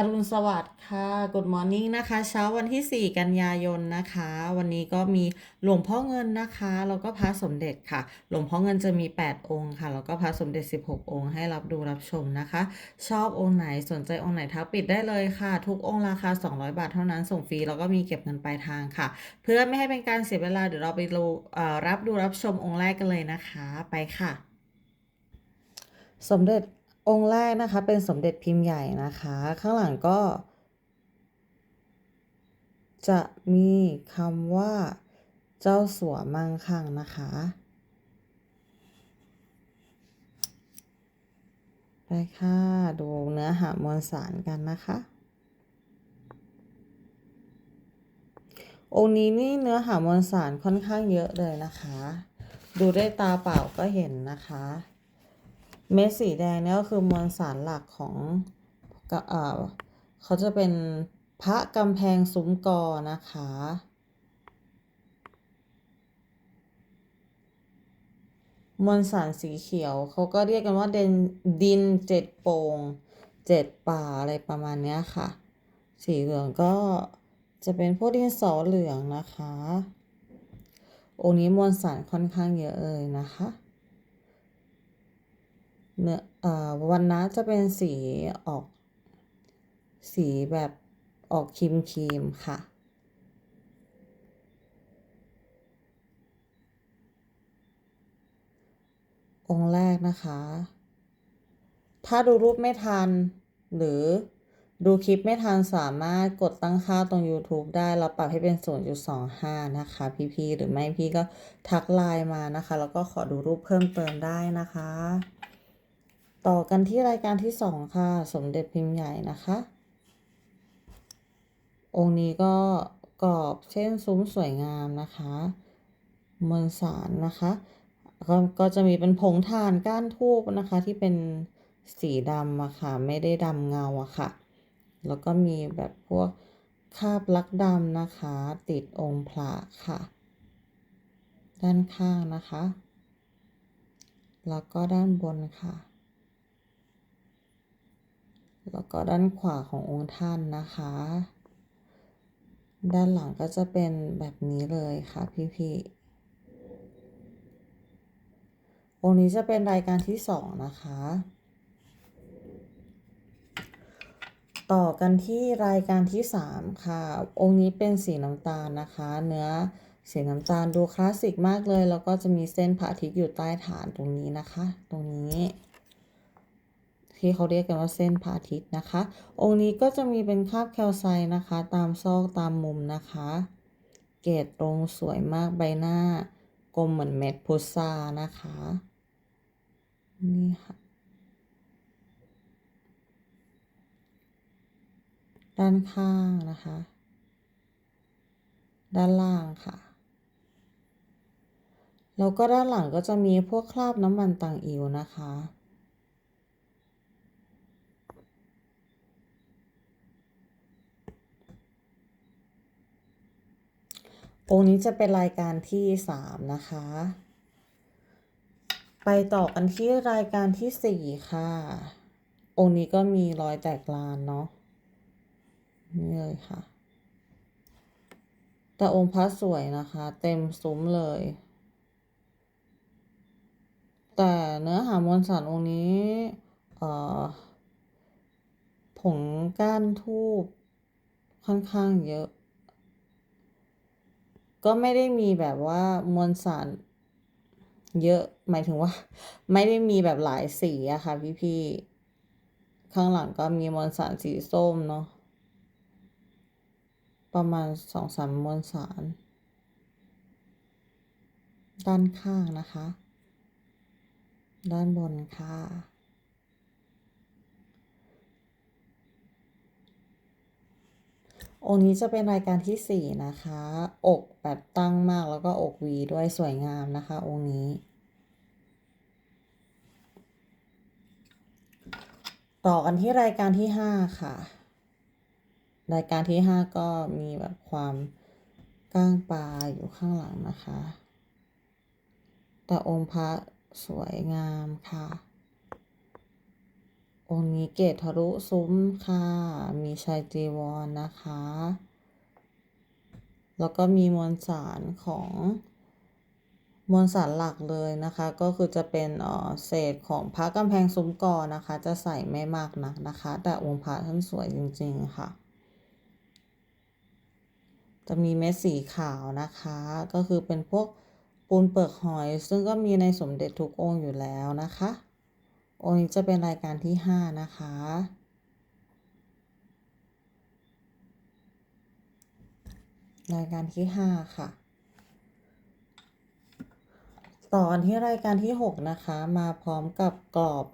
อรุณสวัสดิ์ค่ะ Good Morning นะคะ เช้าวันที่ 4 กันยายนนะคะ วันนี้ก็มีหลวงพ่อเงินนะคะ แล้วก็พระสมเด็จค่ะ หลวงพ่อเงินจะมี 8 องค์ค่ะ แล้วก็พระสมเด็จ 16 องค์ให้รับดูรับชมนะคะ ชอบองค์ไหนสนใจองค์ไหนทักปิดได้เลยค่ะ ทุกองค์ราคา 200 บาทเท่านั้นส่งฟรี แล้วก็มีเก็บเงินปลายทางค่ะ เพื่อไม่ให้เป็นการเสียเวลาเดี๋ยวเราไปดูรับดูรับชมองค์แรกกันเลยนะคะ ไปค่ะ สมเด็จ องค์แรกนะคะเป็นสมเด็จพิมพ์ใหญ่นะคะ ข้างหลังก็ จะมีคำว่า เจ้าสัวมั่งคั่งนะคะไปค่ะ ดูเนื้อหามวลสารกันนะคะ องค์นี้นี่เนื้อหามวลสารค่อนข้างเยอะเลยนะคะ ดูด้วยตาเปล่าก็เห็นนะคะ เม็ดสีแดงเนี่ยก็คือมวลสารหลักของเอ่อเขาจะเป็นพระกำแพงซุ้มกอนะคะ มวลสารสีเขียวเขาก็เรียกกันว่าเดนดินเจ็ดโปง่งเจ็ดป่าอะไรประมาณเนี้ยค่ะ สีเหลืองก็จะเป็นพวกดินสอเหลืองนะคะ องค์นี้มวลสารค่อนข้างเยอะเลยนะคะ เนื้ออวันนะจะเป็นสีออก สีแบบออกครีมครีมค่ะ องค์แรกนะคะ ถ้าดูรูปไม่ทัน หรือดูคลิปไม่ทันสามารถกดตั้งค่าตรง YouTube ได้แล้วปรับให้เป็น 0.25 นะคะ พี่ๆหรือไม่พี่ก็ทักไลน์มานะคะ แล้วก็ขอดูรูปเพิ่มเติมได้นะคะ ต่อกันที่รายการที่2ค่ะ สมเด็จพิมพ์ใหญ่นะคะ องค์นี้ก็กรอบเช่นซุ้มสวยงามนะคะมวลสารนะคะก็ก็จะมีเป็นผงถ่านก้านทูบนะคะ ที่เป็นสีดำอะค่ะ ไม่ได้ดำเงาอะค่ะ แล้วก็มีแบบพวกคาบลักดำนะคะ ติดองค์พระค่ะ ด้านข้างนะคะ แล้วก็ด้านบนค่ะ แล้วก็ด้านขวาขององค์ท่านนะคะ ด้านหลังก็จะเป็นแบบนี้เลยค่ะพี่ๆองค์นี้จะเป็นรายการที่สองนะคะ ต่อกันที่รายการที่สามค่ะ องค์นี้เป็นสีน้ำตาลนะคะ เนื้อสีน้ำตาลดูคลาสสิกมากเลย แล้วก็จะมีเส้นพระอาทิตย์อยู่ใต้ฐานตรงนี้นะคะ ตรงนี้ ที่เขาเรียกกันว่าเส้นพระอาทิตย์นะคะ องค์นี้ก็จะมีเป็นคาบแคลไซต์นะคะ ตามซอกตามมุมนะคะ เกรดตรงสวยมากใบหน้ากลมเหมือนเม็ดพุทรานะคะ นี่ค่ะ ด้านข้างนะคะ ด้านล่างค่ะแล้วก็ด้านหลังก็จะมีพวกคราบน้ำมันต่างอิวนะคะ องค์นี้จะเป็นรายการที่สามนะคะ ไปต่อกันที่รายการที่สี่ค่ะ องค์นี้ก็มีรอยแตกลานเนาะนี่เลยค่ะ แต่องค์พระสวยนะคะ เต็มซุ้มเลย แต่เนื้อหามวลสารองค์นี้เอ่อผงก้านทูบค่อนข้างเยอะ ก็ไม่ได้มีแบบว่ามวลสารเยอะหมายถึงว่า ไม่ได้มีแบบหลายสีอะค่ะพี่ๆข้างหลังก็มีมวลสารสีส้มเนาะประมาณสองสามมวลสาร ด้านข้างนะคะ ด้านบนค่ะ องค์นี้จะเป็นรายการที่สี่นะคะ อกแบบตั้งมากแล้วก็อกวีด้วยสวยงามนะคะ องค์นี้ ต่อกันที่รายการที่ห้าค่ะ รายการที่ห้าก็มีแบบความก้างปลาอยู่ข้างหลังนะคะ แต่องค์พระสวยงามค่ะ องค์นี้เกตทะลุซุ้มค่ะ มีชายจีวรนะคะ แล้วก็มีมวลสารของมวลสารหลักเลยนะคะ ก็คือจะเป็นอ่อเศษของพระกำแพงซุ้มกอนะคะ จะใส่ไม่มากนักนะคะ แต่องค์พระท่านสวยจริงๆค่ะ จะมีเม็ดสีขาวนะคะ ก็คือเป็นพวกปูนเปลือกหอย ซึ่งก็มีในสมเด็จทุกองค์อยู่แล้วนะคะ องค์นี้จะเป็นรายการที่ห้านะคะ รายการที่ห้าค่ะ ต่อกันที่รายการที่หกนะคะ มาพร้อมกับกรอบ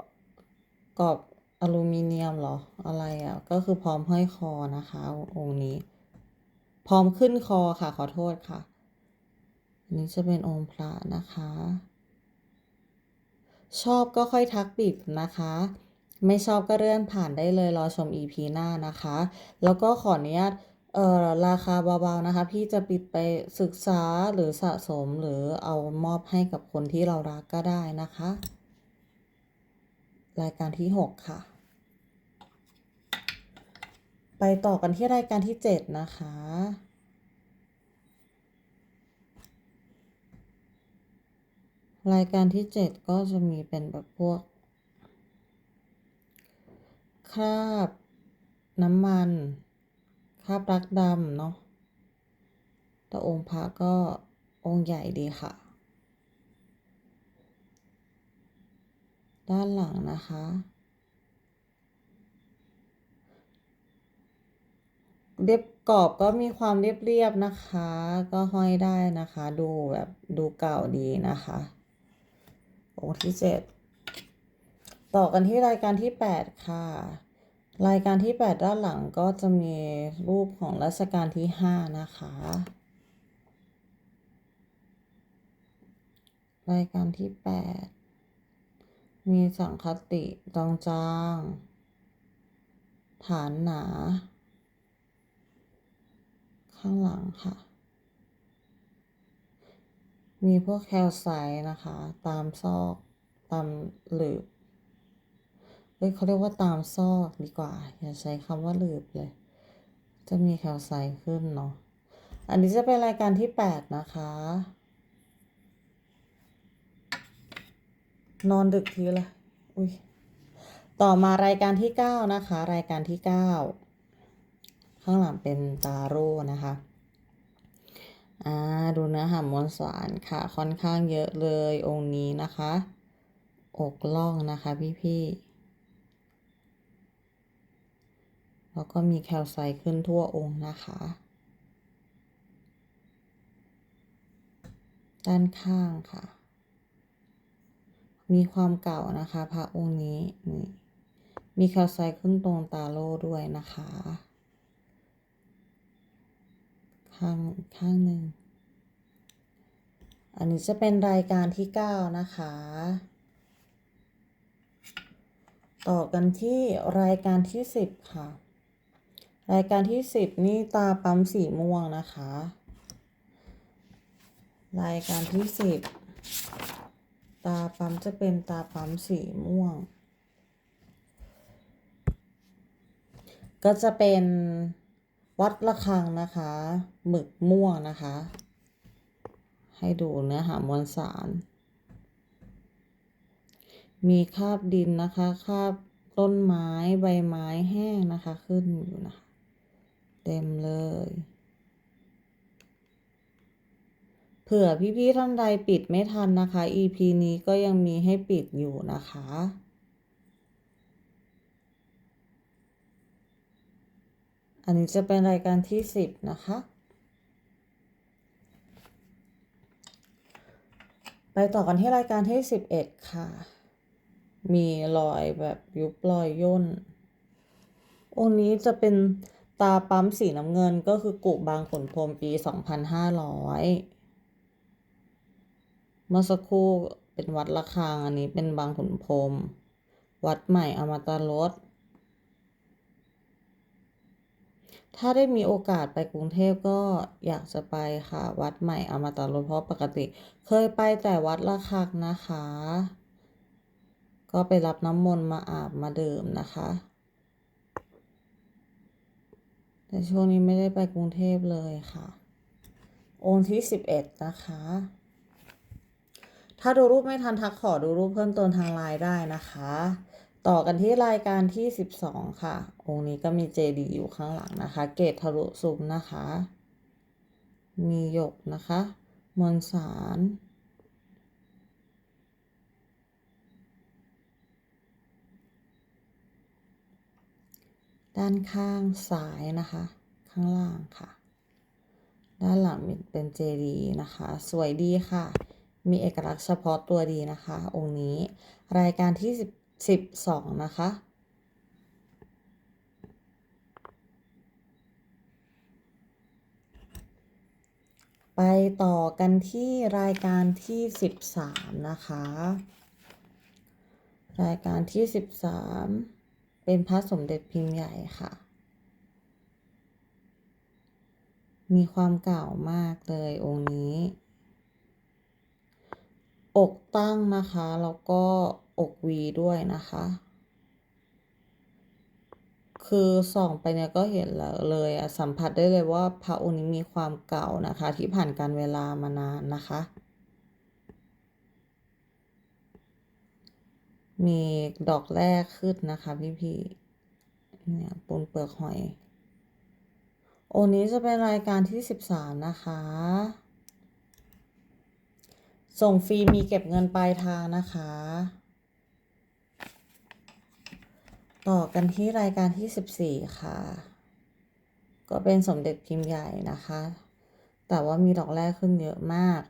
กรอบอลูมิเนียมหรอ อะไรอะ ก็คือพร้อมห้อยคอนะคะ องค์นี้ พร้อมขึ้นคอค่ะ ขอโทษค่ะอันนี้จะเป็นองค์พระนะคะ ชอบก็ค่อยทักปิดนะคะ ไม่ชอบก็เลื่อนผ่านได้เลยรอชม EP หน้านะคะ แล้วก็ขออนุญาตเอ่อราคาเบาๆนะคะ พี่จะปิดไปศึกษาหรือสะสมหรือเอามอบให้กับคนที่เรารักก็ได้นะคะ รายการที่ 6 ค่ะ ไปต่อกันที่รายการที่ 7 นะคะ รายการที่ 7 ก็จะมีเป็นแบบพวก คราบ น้ำมัน คราบรักดำเนาะแต่องค์พระก็องค์ใหญ่ดีค่ะ ด้านหลังนะคะ เรียบกรอบก็มีความเรียบๆนะคะ ก็ห้อยได้นะคะ ดูแบบดูเก่าดีนะคะ องค์ที่เจ็ดต่อกันที่รายการที่ 8 ค่ะ รายการที่ 8 ด้านหลังก็จะมีรูปของรัชกาลที่ 5 นะคะ รายการที่ 8 มีสังคติจางจาง ฐานหนา ข้างหลังค่ะ มีพวกแคลไซต์นะคะ ตามซอกตามหลืบเฮ้ยเขาเรียกว่าตามซอกดีกว่า อย่าใช้คำว่าหลืบเลย จะมีแคลไซต์ขึ้นเนาะอันนี้จะเป็นรายการที่ 8 นะคะ นอนดึกทีละอุ้ยต่อมารายการที่ 9 นะคะ รายการที่ 9 ข้างหลังเป็นตาโร่นะคะ อ่าดูเนื้อหามวลสารค่ะ ค่อนข้างเยอะเลยองค์นี้นะคะ อกล่องนะคะพี่ ๆ แล้วก็มีแคลไซขึ้นทั่วองค์นะคะ ด้านข้างค่ะ มีความเก่านะคะพระองค์นี้นี่มีแคลไซขึ้นตรงตาโล่ด้วยนะคะ ข้างอีกข้างหนึ่ง อันนี้จะเป็นรายการที่ 9 นะคะ ต่อกันที่รายการที่ 10 ค่ะ รายการที่ 10 นี่ตาปั๊มสีม่วงนะคะ รายการที่ 10 ตาปั๊มจะเป็นตาปั๊มสีม่วง ก็จะเป็น วัดระฆังนะคะหมึกม่วงนะคะ ให้ดูเนื้อหามวลสาร มีคราบดินนะคะคราบต้นไม้ใบไม้แห้งนะคะขึ้นอยู่นะคะ เต็มเลยเผื่อพี่ๆท่านใดปิดไม่ทันนะคะ EP นี้ก็ยังมีให้ปิดอยู่นะคะ อันนี้จะเป็นรายการที่10นะคะ ไปต่อกันที่รายการที่11ค่ะ มีรอยแบบยุบรอยย่น องค์นี้จะเป็นตาปั๊มสีน้ำเงินก็คือกุบางขุนพรมปี2500เมื่อสักครู่เป็นวัดระฆังอันนี้เป็นบางขุนพรมวัดใหม่อมตะรส ถ้าได้มีโอกาสไปกรุงเทพก็อยากจะไปค่ะ วัดใหม่อมตะรสเพราะปกติ เคยไปแต่วัดระฆังนะคะ ก็ไปรับน้ำมนต์มาอาบมาดื่มนะคะ แต่ช่วงนี้ไม่ได้ไปกรุงเทพเลยค่ะ องค์ที่สิบเอ็ดนะคะ ถ้าดูรูปไม่ทันทักขอดูรูปเพิ่มเติมทางไลน์ได้นะคะ ต่อกันที่รายการที่สิบสองค่ะ องค์นี้ก็มีเจดีอยู่ข้างหลังนะคะ เกตทะลุซุ้มนะคะ มีหยกนะคะ มวลสาร ด้านข้างซ้ายนะคะ ข้างล่างค่ะ ด้านหลังเป็นเจดีย์นะคะ สวยดีค่ะ มีเอกลักษณ์เฉพาะตัวดีนะคะ องค์นี้ รายการที่สิบ สิบสองนะคะ ไปต่อกันที่รายการที่สิบสามนะคะ รายการที่สิบสามเป็นพระสมเด็จพิมพ์ใหญ่ค่ะ มีความเก่ามากเลยองค์นี้ อกตั้งนะคะ แล้วก็ อกวีด้วยนะคะ คือส่องไปเนี่ยก็เห็นแล้วเลยอะสัมผัสได้เลยว่าพระองค์นี้มีความเก่านะคะ ที่ผ่านการเวลามานานนะคะ มีดอกแรกขึ้นนะคะพี่ๆเนี่ยปูนเปลือกหอยโองค์นี้จะเป็นรายการที่สิบสามนะคะ ส่งฟรีมีเก็บเงินปลายทางนะคะ ต่อกันที่รายการที่สิบสี่ค่ะ ก็เป็นสมเด็จพิมพ์ใหญ่นะคะ แต่ว่ามีดอกแรกขึ้นเยอะมาก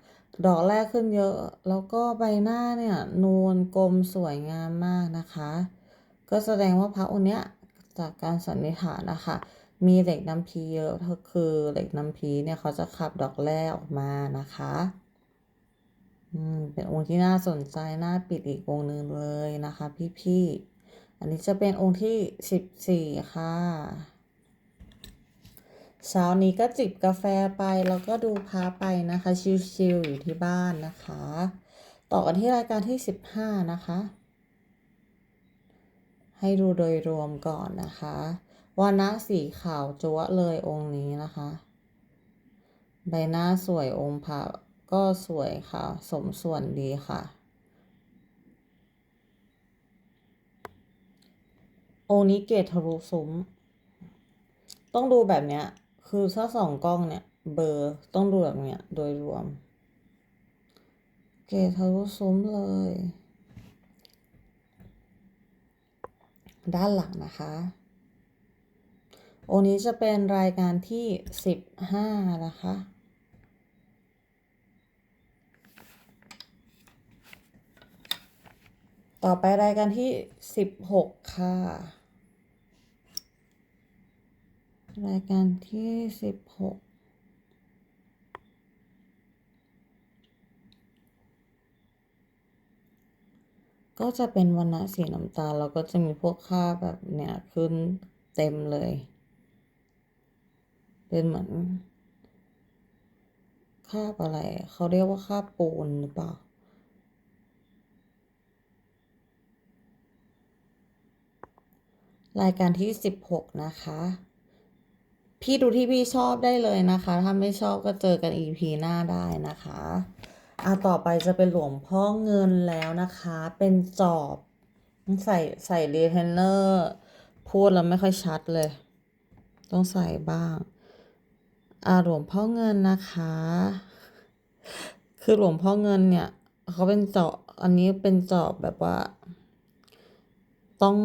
ดอกแรกขึ้นเยอะ แล้วก็ใบหน้าเนี่ยนูนกลมสวยงามมากนะคะ ก็แสดงว่าพระองค์เนี้ยจากการสันนิษฐานนะคะมีเหล็กน้ำพีเยอะก็คือเหล็กน้ำพีเนี่ยเขาจะขับดอกแรกออกมานะคะอืมเป็นองค์ที่น่าสนใจน่าปิดอีกองค์หนึ่งเลยนะคะ พี่ๆ อันนี้จะเป็นองค์ที่สิบสี่ค่ะ เช้านี้ก็จิบกาแฟไปแล้วก็ดูพาไปนะคะ ชิลๆอยู่ที่บ้านนะคะ ต่อกันที่รายการที่สิบห้านะคะ ให้ดูโดยรวมก่อนนะคะวานะสีขาวจั๊วเลยองค์นี้นะคะ ใบหน้าสวยองค์พระก็สวยค่ะ สมส่วนดีค่ะ องค์นี้เกตทะลุซุ้ม ต้องดูแบบเนี้ย คือถ้าสองกล้องเนี่ย เบอร์ต้องดูแบบเนี้ย โดยรวม เกตทะลุซุ้มเลย ด้านหลังนะคะ องค์นี้จะเป็นรายการที่สิบห้านะคะต่อไปรายการที่สิบหกค่ะ รายการที่สิบหกก็จะเป็นวันณะสีน้ำตาลแล้วก็จะมีพวกค่าแบบเนี้ยขึ้นเต็มเลย เป็นเหมือนคาบอะไร เขาเรียกว่าคาบปูนหรือเปล่า รายการที่สิบหกนะคะ พี่ดูที่พี่ชอบได้เลยนะคะ ถ้าไม่ชอบก็เจอกัน EP หน้าได้นะคะอะต่อไปจะเป็นหลวงพ่อเงินแล้วนะคะ เป็นจอบใส่ใส่รีเทนเนอร์พูดแล้วไม่ค่อยชัดเลย ต้องใส่บ้างอ่าหลวงพ่อเงินนะคะ คือหลวงพ่อเงินเนี่ยเขาเป็นจาะอันนี้เป็นจาะแบบว่า ต้อง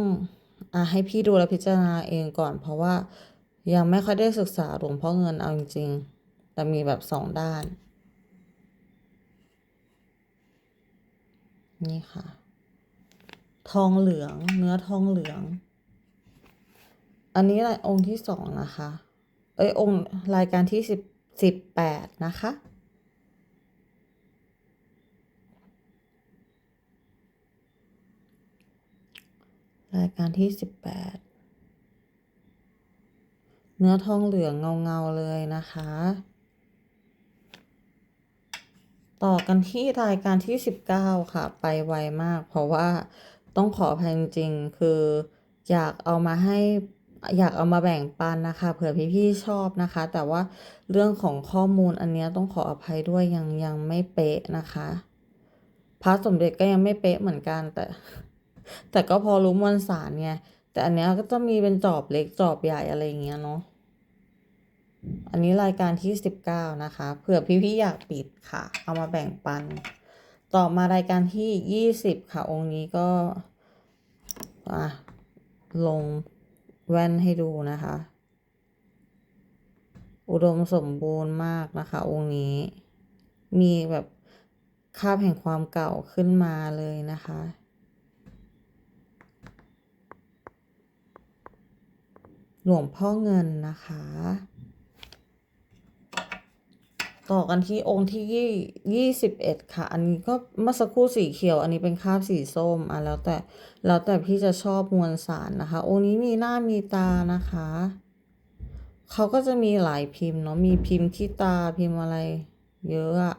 อ่าให้พี่ดูแลพิจารณาเองก่อน เพราะว่า ยังไม่ค่อยได้ศึกษาหลวงพ่อเงินเอาจริงๆแต่มีแบบสองด้าน นี่ค่ะ ทองเหลือง เนื้อทองเหลือง อันนี้รายองค์ที่สองนะคะ เอ้ยองค์รายการที่สิบสิบแปดนะคะ รายการที่สิบแปด เนื้อทองเหลืองเงาๆเลยนะคะ ต่อกันที่รายการที่สิบเก้าค่ะ ไปไวมาก เพราะว่าต้องขออภัยจริงคืออยากเอามาให้อยากเอามาแบ่งปันนะคะเผื่อพี่ๆชอบนะคะ แต่ว่าเรื่องของข้อมูลอันนี้ต้องขออภัยด้วยยังยังไม่เป๊ะนะคะพระสมเด็จก็ยังไม่เป๊ะเหมือนกันแต่ แต่ก็พอรู้มวลสารไง แต่อันเนี้ยก็จะมีเป็นจอบเล็กจอบใหญ่อะไรเงี้ยเนาะอันนี้รายการที่สิบเก้านะคะเผื่อพี่ๆอยากปิดค่ะ เอามาแบ่งปัน ต่อมารายการที่ยี่สิบค่ะ องค์นี้ก็อะลงแว่นให้ดูนะคะ อุดมสมบูรณ์มากนะคะ องค์นี้มีแบบคาบแห่งความเก่าขึ้นมาเลยนะคะ หลวงพ่อเงินนะคะ ต่อกันที่องค์ที่ยี่ยี่สิบเอ็ดค่ะ อันนี้ก็เมื่อสักครู่สีเขียว อันนี้เป็นคาบสีส้มอะแล้วแต่แล้วแต่พี่จะชอบมวลสารนะคะ องค์นี้มีหน้ามีตานะคะเขาก็จะมีหลายพิมพ์เนาะมีพิมพ์ที่ตาพิมพ์อะไร เยอะอะ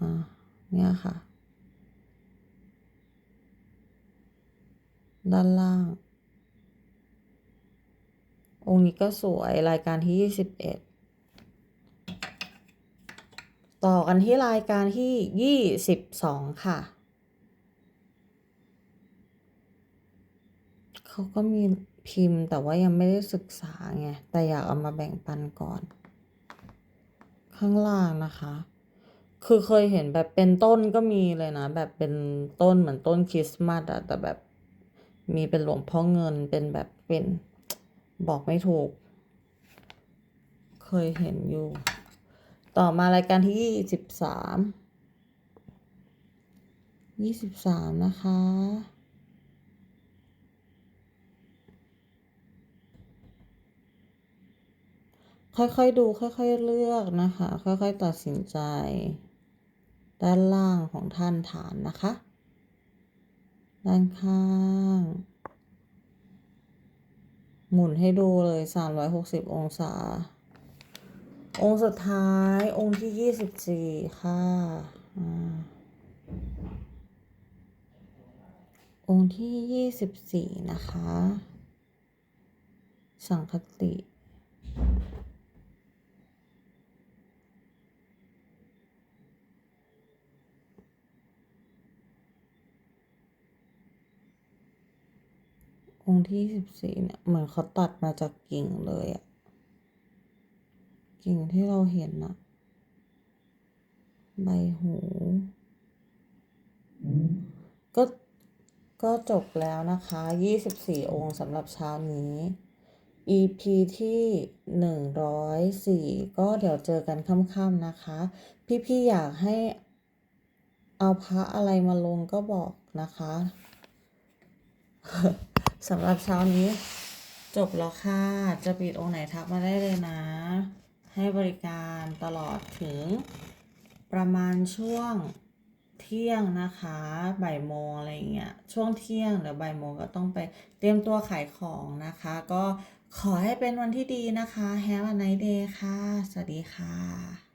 อะเนี่ยค่ะ ด้านล่าง องค์นี้ก็สวยรายการที่ยี่สิบเอ็ดต่อกันที่รายการที่ยี่สิบสองค่ะ เขาก็มีพิมพ์แต่ว่ายังไม่ได้ศึกษาไง แต่อยากเอามาแบ่งปันก่อน ข้างล่างนะคะ คือเคยเห็นแบบเป็นต้นก็มีเลยนะ แบบเป็นต้นเหมือนต้นคริสต์มาสอะแต่แบบมีเป็นหลวงพ่อเงินเป็นแบบเป็น บอกไม่ถูก เคยเห็นอยู่ ต่อมารายการที่ยี่สิบสามยี่สิบสามนะคะค่อยๆดูค่อยๆเลือกนะคะ ค่อยๆตัดสินใจ ด้านล่างของท่านฐานนะคะ ด้านข้าง หมุนให้ดูเลย 360 องศา องค์สุดท้ายองค์ที่ 24 ค่ะอ่าองค์ที่ 24 นะคะ สังคติ องค์ที่สิบสี่เนี่ย เหมือนเขาตัดมาจากกิ่งเลยอะกิ่งที่เราเห็นอะใบหู ก็ก็จบแล้วนะคะ ยี่สิบสี่องค์สำหรับเช้านี้ EP ที่หนึ่งร้อยสี่ก็เดี๋ยวเจอกันค่ำๆนะคะ พี่ๆอยากให้เอาพระอะไรมาลงก็บอกนะคะ สำหรับเช้านี้ จบแล้วค่ะ จะปิดองค์ไหนทักมาได้เลยนะ ให้บริการตลอดถึงประมาณช่วงเที่ยงนะคะบ่ายโมงอะไรเงี้ยช่วงเที่ยงหรือบ่ายโมงก็ต้องไปเตรียมตัวขายของนะคะ ก็ขอให้เป็นวันที่ดีนะคะ Have a nice day ค่ะ สวัสดีค่ะ